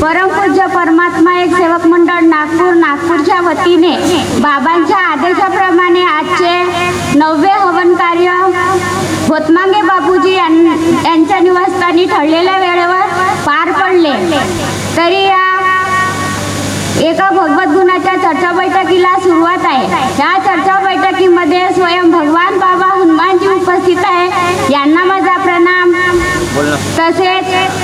परमपूज्य परमात्मा एक सेवक मंडळ नागपूर नागपूरच्या वतीने बाबांच्या आदेशाप्रमाणे आजचे नववे हवन कार्य होतमांगे बापूजी यां- यांच्या निवासस्थानी ठरलेल्या वेळेवर पार पडले. तरी या एका भगवत गुणाच्या चर्चा बैठकीला सुरुवात आहे. या चर्चा बैठकीमध्ये स्वयं भगवान बाबा हनुमानजी उपस्थित आहे. यांना माझा प्रणाम. तसेच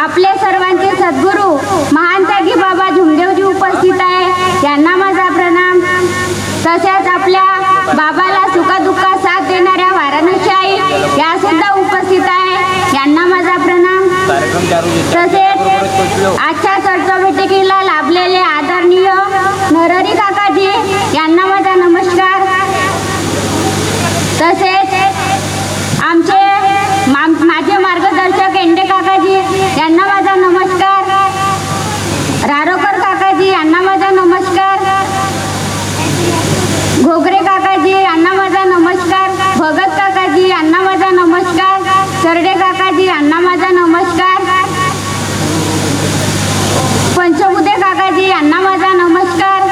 आपले सर्वांचे सद्गुरू महान त्यागी बाबा झुमदेवजी उपस्थित आहे. यांना माझा प्रणाम. तसेच आपल्या बाबाला सुखदुःखात साथ देणाऱ्या वाराणसी आई या सुद्धा उपस्थित आहे. यांना माझा प्रणाम. तसेच आजच्या चर्चा बैठकीला लाभलेले आदरणीय नरहरी काकाजी यांना माझा नमस्कार. तसेच आमचे माझे मार्ग शेंडे काकाजी यांना माझा नमस्कार. रारोकर काकाजी यांना माझा नमस्कार. घोगरे काकाजी यांना माझा नमस्कार. भगत काकाजी यांना माझा नमस्कार. सरडे काकाजी यांना माझा नमस्कार. पंचमुदे काकाजी यांना माझा नमस्कार.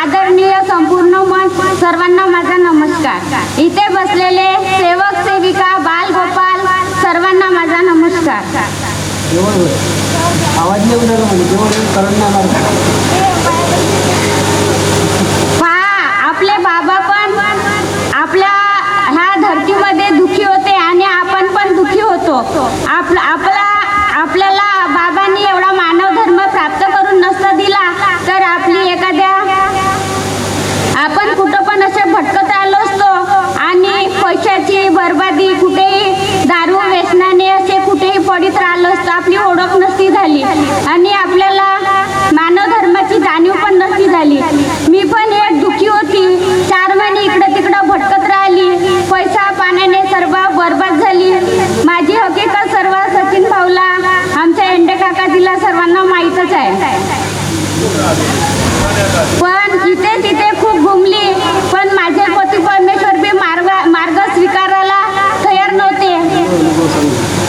आदरणीय संपूर्ण मन सर्वांना माझा नमस्कार. इथे बसलेले जेवढे आवाज नाही उद्या म्हणजे जेवढे करंट नाही मारत आणि आपल्याला मानव धर्माची जाणीव पण नसती झाली. मी पण एक दुखी होती. चार महिने इकडं तिकडं भटकत राहिली. पैसा पाण्याने सर्व बरबाद झाली. माझी हकीकत सर्व सचिन भाऊला आमच्या एंडे तिला सर्वांना माहीतच आहे. पण इथे तिथे खूप घुमली. पण माझे पती परमेश्वर बी मार्ग मार्ग स्वीकारायला तयार नव्हते.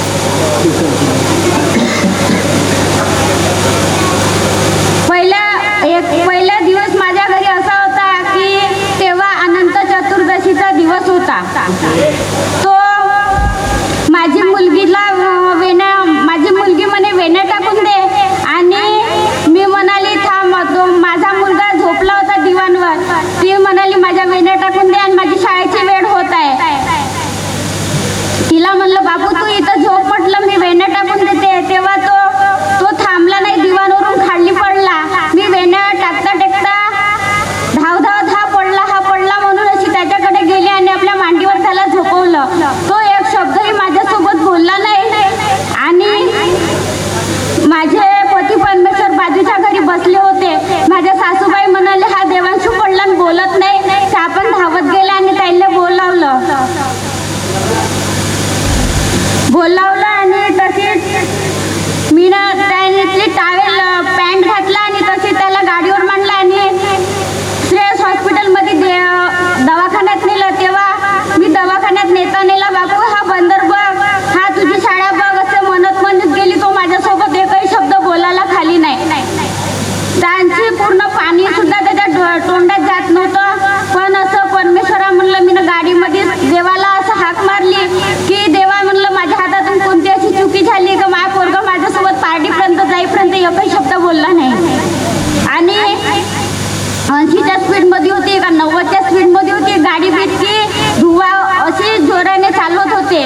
ऐंशीच्या स्पीडमध्ये होती का नव्वदच्या स्पीडमध्ये होती? गाडी भेटती धुवा अशी जोराने चालवत होते.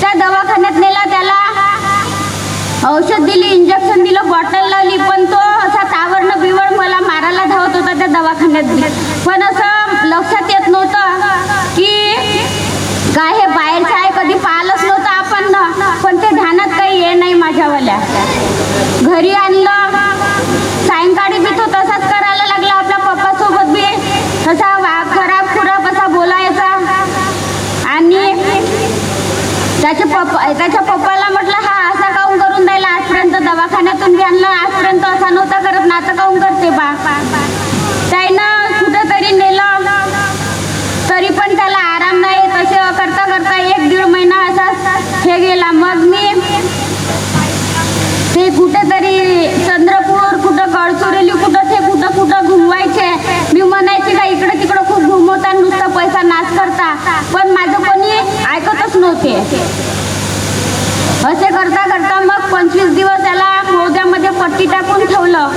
त्या दवाखान्यात नेला त्याला. औषध दिली इंजेक्शन दिलं बॉटल लावली पण तो असा तावरण बिवड मला मारायला धावत होता त्या दवाखान्यात. पण असं लक्षात येत नव्हतं की काय हे बाहेरचं आहे कधी पाहिलंच नव्हतं आपण. ना पण ते ध्यानात काही ये नाही माझ्यावाल्या. घरी आणलं. त्याच्या पप्पाला म्हटलं हा असा काऊन करून द्यायला आजपर्यंत दवाखान्यातून घ्यायला आजपर्यंत असा नव्हता करत ना आता काऊन करते बा? त्यानं कुठंतरी नेलं. तरी पण त्याला आराम नाही तसे करता करता एक दीड महिना असा हे गेला. मग मी ते कुठेतरी चंद्रपूर कुठं गडचोरेली कुठं ते कुठं कुठं घुमवायचे. मी म्हणायचे का इकडं तिकडं खूप घुमवता नुसता पैसा नाश करता. पण माझं कोणी ऐकतच नव्हते. पंचवीस दिवस त्याला मोज्यामध्ये पट्टी टाकून ठेवलं.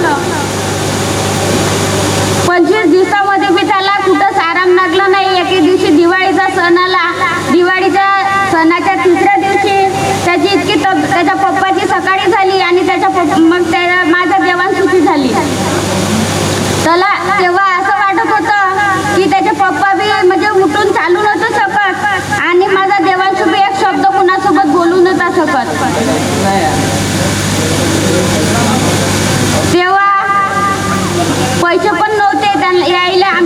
पंचवीस दिवसामध्ये बी त्याला कुठंच आराम लागला नाही. एके दिवशी दिवाळीचा सण आला. दिवाळीच्या सणाच्या तिसऱ्या दिवशी त्याची इतकी तब त्याच्या पप्पाची सकाळी झाली आणि त्याच्या पप्पा मग त्या माझं जेवण सुटी झाली. त्याला तेव्हा 来啦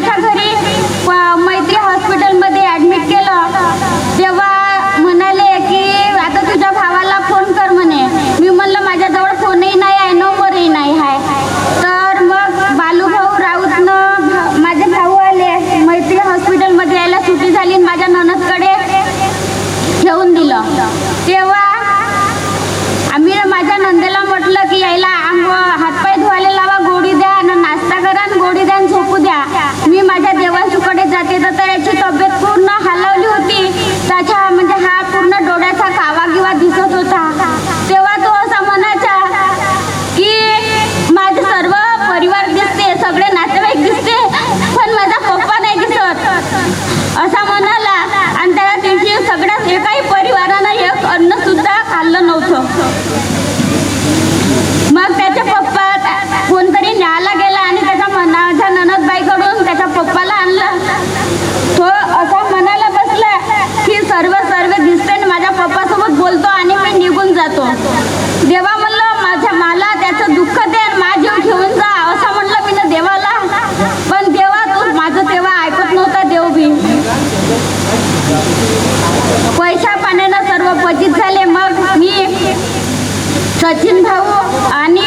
देवा म्हणलं माझ्या मला त्याचं दुःख दे माझ्या घेऊन जा. असं म्हणलं मी ना देवाला. पण देवा तू माझं तेव्हा ऐकत नव्हता देव बी. पैसा पाण्यानं सर्व पचित झाले. मग मी सचिन भाऊ आणि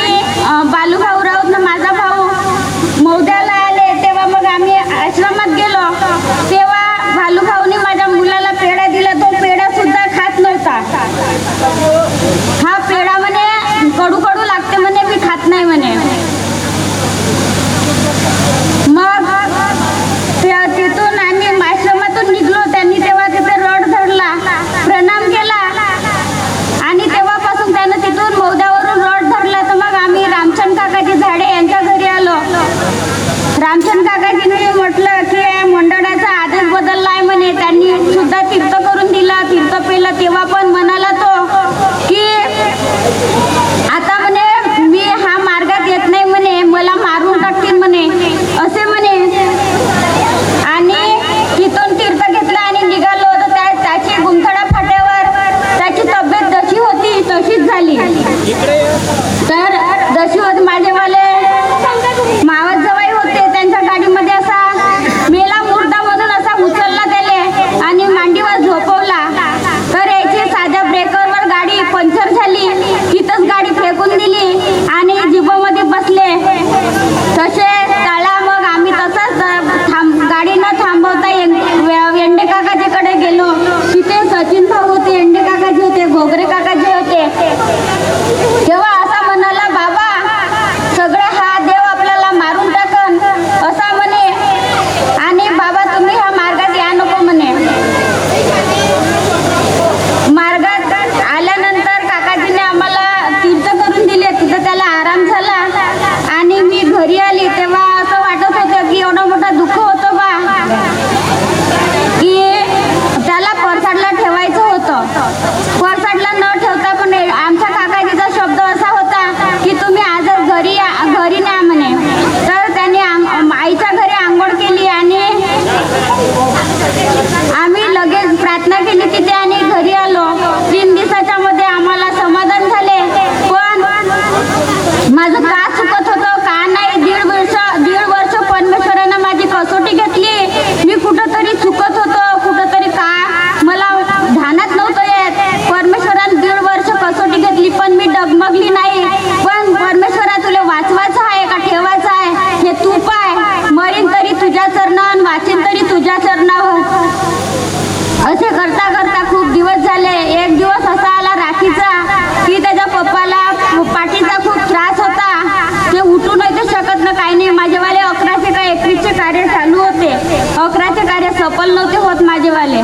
सफल नव्हते होत माझेवाले.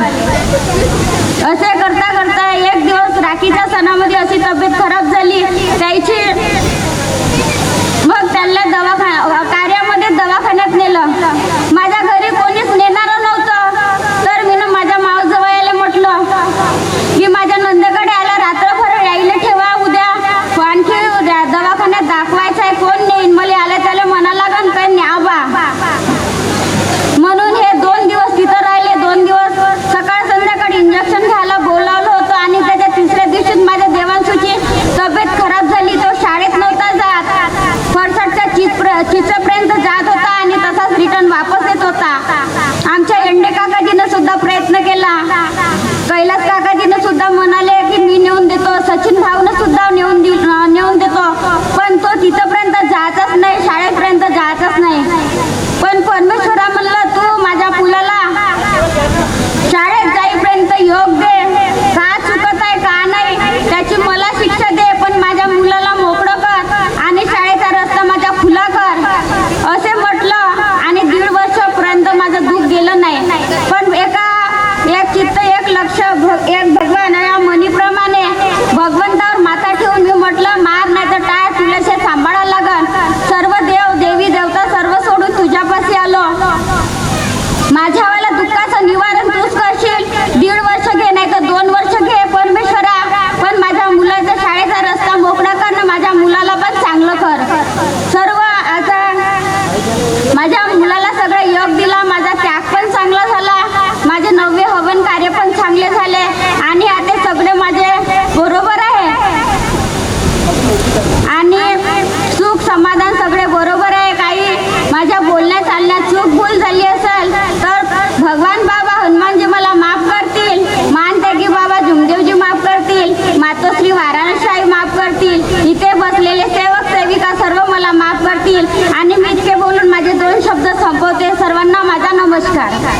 असे करता करता एक दिवस राखीच्या सणामध्ये अशी तब्येत खराब झाली. त्याची मग त्यांना दवाखा कार्यामध्ये दवाखान्यात नेलं. तिथपर्यंत जात होता आणि तसाच रिटर्न वापस येत होता. आमच्या एंडे काकाजीनं सुद्धा प्रयत्न केला. कैलास काकाजीनं सुद्धा म्हणाले की मी नेऊन देतो. सचिन भाऊनं सुद्धा नेऊन दिली. 马超